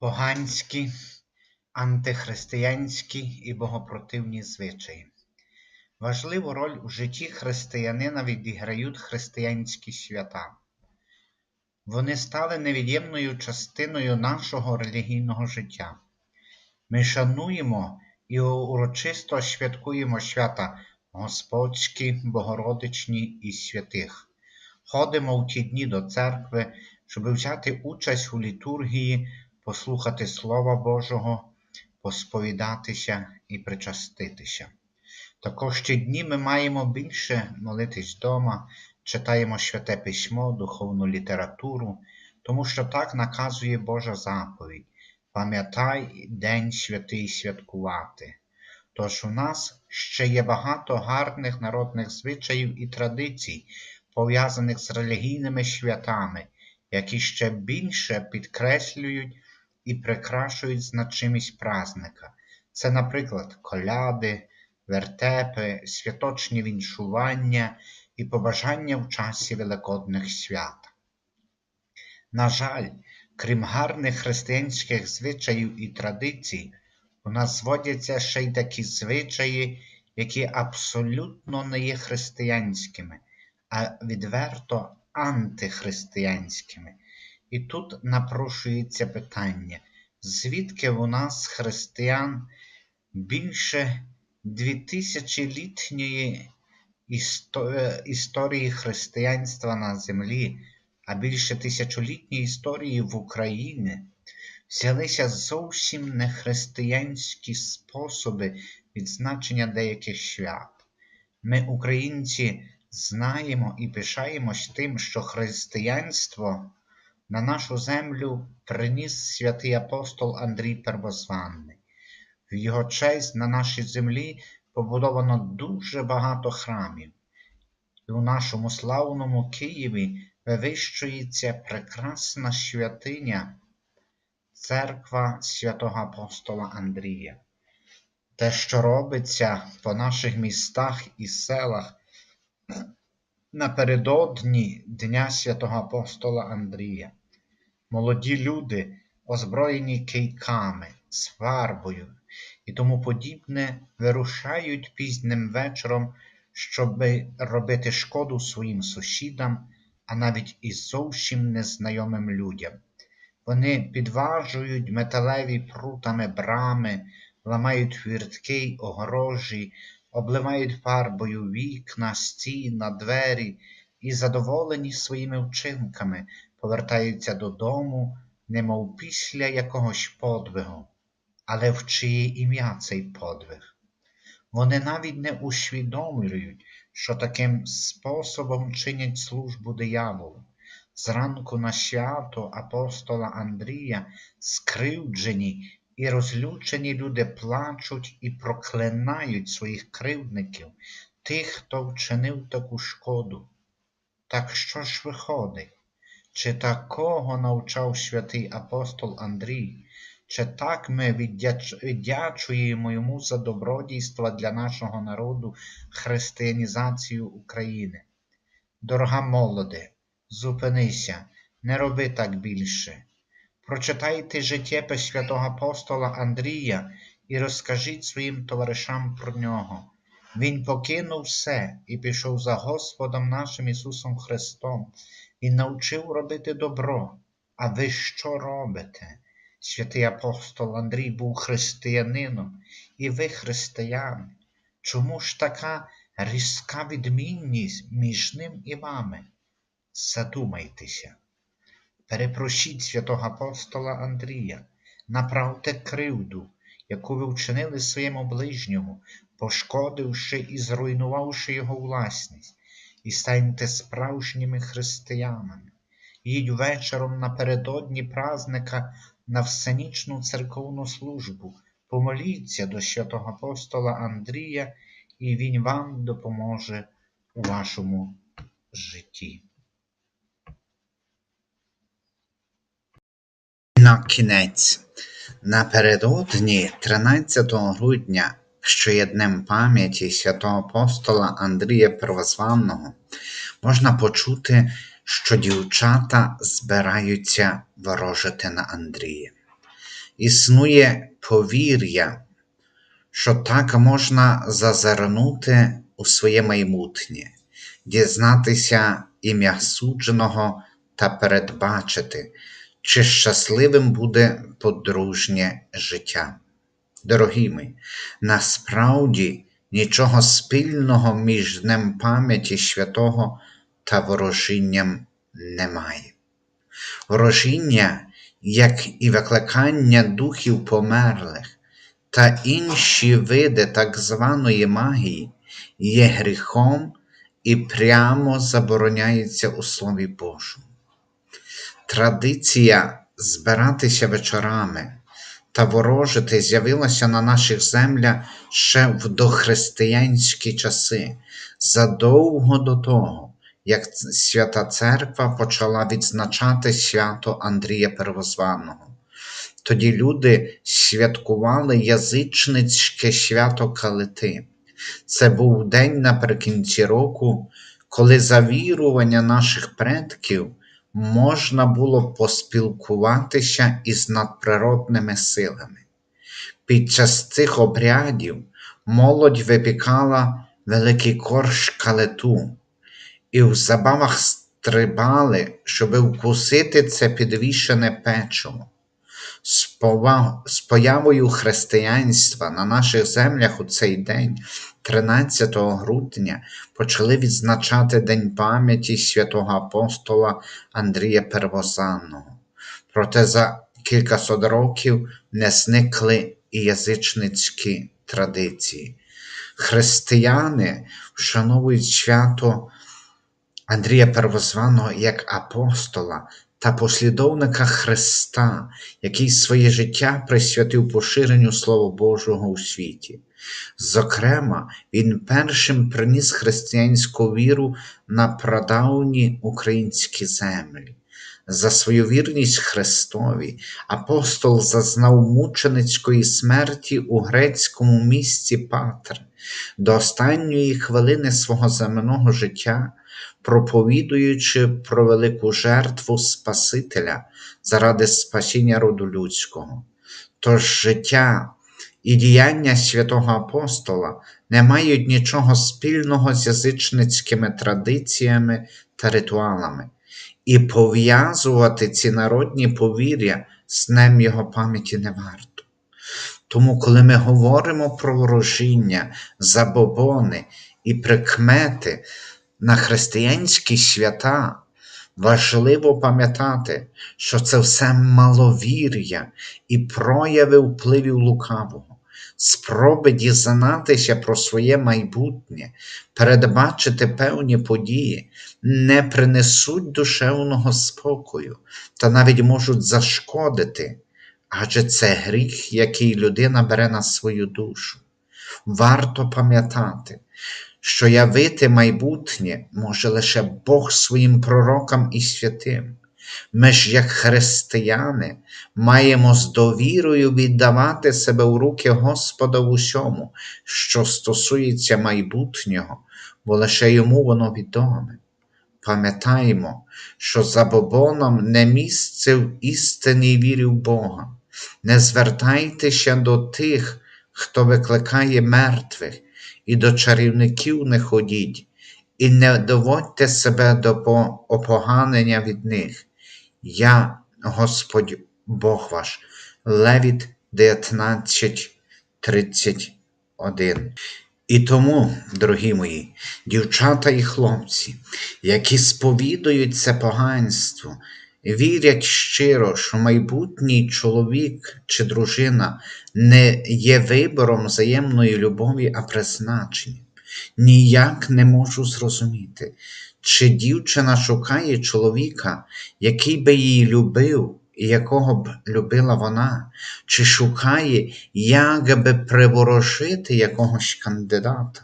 поганські, антихристиянські і богопротивні звичаї. Важливу роль у житті християнина відіграють християнські свята. Вони стали невід'ємною частиною нашого релігійного життя. Ми шануємо і урочисто святкуємо свята Господські, Богородичні і святих. Ходимо в ті дні до церкви, щоб взяти участь у літургії, послухати Слова Божого, посповідатися і причаститися. Також ті дні ми маємо більше молитись вдома, читаємо святе письмо, духовну літературу, тому що так наказує Божа заповідь. Пам'ятай День святий святкувати. Тож у нас ще є багато гарних народних звичаїв і традицій, пов'язаних з релігійними святами, які ще більше підкреслюють і прикрашують значимість празника. Це, наприклад, коляди, вертепи, святочні віншування і побажання в часі Великодних свят. На жаль, крім гарних християнських звичаїв і традицій, у нас зводяться ще й такі звичаї, які абсолютно не є християнськими, а відверто антихристиянськими. І тут напрошується питання, звідки у нас християн більше двітисячолітньої історії християнства на землі, а більше тисячолітньої історії в Україні, взялися зовсім нехристиянські способи відзначення деяких свят. Ми, українці, знаємо і пишаємось тим, що християнство на нашу землю приніс святий апостол Андрій Первозванний. В його честь на нашій землі побудовано дуже багато храмів, і у нашому славному Києві вивищується прекрасна святиня, церква святого апостола Андрія. Те, що робиться по наших містах і селах напередодні Дня святого апостола Андрія. Молоді люди, озброєні кийками, з фарбою і тому подібне, вирушають пізнім вечором, щоб робити шкоду своїм сусідам, а навіть і зовсім незнайомим людям. Вони підважують металеві прутами брами, ламають хвіртки й огорожі, обливають фарбою вікна, стіна, двері і, задоволені своїми вчинками, повертаються додому, немов після якогось подвигу, але в чиє ім'я цей подвиг. Вони навіть не усвідомлюють, що таким способом чинять службу дияволу. Зранку на свято апостола Андрія скривджені і розлючені люди плачуть і проклинають своїх кривдників, тих, хто вчинив таку шкоду. Так що ж виходить? Чи такого навчав святий апостол Андрій, чи так ми віддячуємо йому за добродійства для нашого народу християнізацію України? Дорога молоде, зупинися, не роби так більше. Прочитайте життєпис святого апостола Андрія і розкажіть своїм товаришам про нього. Він покинув все і пішов за Господом нашим Ісусом Христом і навчив робити добро. А ви що робите? Святий апостол Андрій був християнином, і ви християни. Чому ж така різка відмінність між ним і вами? Задумайтеся. Перепросіть святого апостола Андрія, направте кривду, яку ви вчинили своєму ближньому, пошкодивши і зруйнувавши його власність, і станьте справжніми християнами. Їдь вечором напередодні празника на всенічну церковну службу, помоліться до святого апостола Андрія, і він вам допоможе у вашому житті. На кінець, напередодні 13 грудня, що є днем пам'яті святого апостола Андрія Первозванного, можна почути, що дівчата збираються ворожити на Андрія. існує повір'я, що так можна зазирнути у своє майбутнє, дізнатися ім'я судженого та передбачити, чи щасливим буде подружнє життя. Дорогі мої, насправді нічого спільного між Днем пам'яті святого та ворожінням немає. Ворожіння, як і викликання духів померлих та інші види так званої магії, є гріхом і прямо забороняється у Слові Божому. Традиція збиратися вечорами та ворожити з'явилася на наших землях ще в дохристиянські часи, задовго до того, як Свята Церква почала відзначати свято Андрія Первозваного. Тоді люди святкували язичницьке свято Калити. Це був день наприкінці року, коли за вірування наших предків можна було поспілкуватися із надприродними силами. Під час цих обрядів молодь випікала великий корж калету і в забавах стрибали, щоби вкусити це підвішене печиво. З появою християнства на наших землях у цей день, 13 грудня, почали відзначати День пам'яті святого апостола Андрія Первозанного. Проте за кількасот років не зникли і язичницькі традиції. Християни вшановують свято Андрія Первозваного як апостола та послідовника Христа, який своє життя присвятив поширенню Слова Божого у світі. Зокрема, він першим приніс християнську віру на прадавні українські землі. За свою вірність Христові апостол зазнав мученицької смерті у грецькому місті Патр. До останньої хвилини свого земного життя проповідуючи про велику жертву Спасителя заради спасіння роду людського. Тож життя і діяння святого апостола не мають нічого спільного з язичницькими традиціями та ритуалами, і пов'язувати ці народні повір'я з днем його пам'яті не варто. Тому, коли ми говоримо про ворожіння, забобони і прикмети, на християнські свята важливо пам'ятати, що це все маловір'я і прояви впливів лукавого, спроби дізнатися про своє майбутнє, передбачити певні події, не принесуть душевного спокою та навіть можуть зашкодити, адже це гріх, який людина бере на свою душу. Варто пам'ятати, що явити майбутнє може лише Бог своїм пророкам і святим. Ми ж, як християни, маємо з довірою віддавати себе в руки Господа в усьому, що стосується майбутнього, бо лише йому воно відоме. Пам'ятаємо, що забобоном не місце в істинній вірі в Бога. Не звертайтеся до тих, хто викликає мертвих, і до чарівників не ходіть, і не доводьте себе до опоганення від них. Я, Господь Бог ваш, Левіт 19.31. І тому, дорогі мої, дівчата і хлопці, які сповідують це поганство, вірять щиро, що майбутній чоловік чи дружина не є вибором взаємної любові, а призначенням. Ніяк не можу зрозуміти, чи дівчина шукає чоловіка, який би її любив і якого б любила вона, чи шукає, як би приворожити якогось кандидата.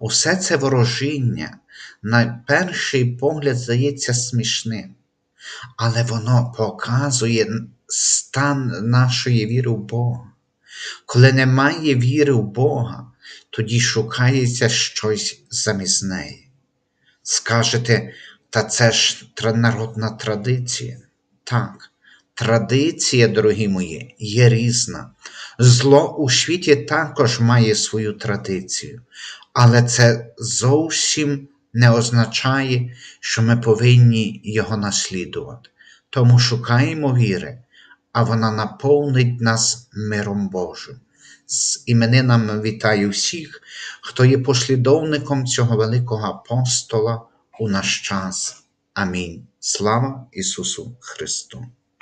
Усе це ворожіння, на перший погляд, здається смішним але воно показує стан нашої віри в Бога. Коли немає віри в Бога, тоді шукається щось замість неї. Скажете, та це ж народна традиція. Так, Традиція, дорогі мої, є різна. Зло у світі також має свою традицію, але це зовсім не означає, що ми повинні його наслідувати. Тому шукаємо віри, а вона наповнить нас миром Божим. З іменинами вітаю всіх, хто є послідовником цього великого апостола у наш час. Амінь. Слава Ісусу Христу!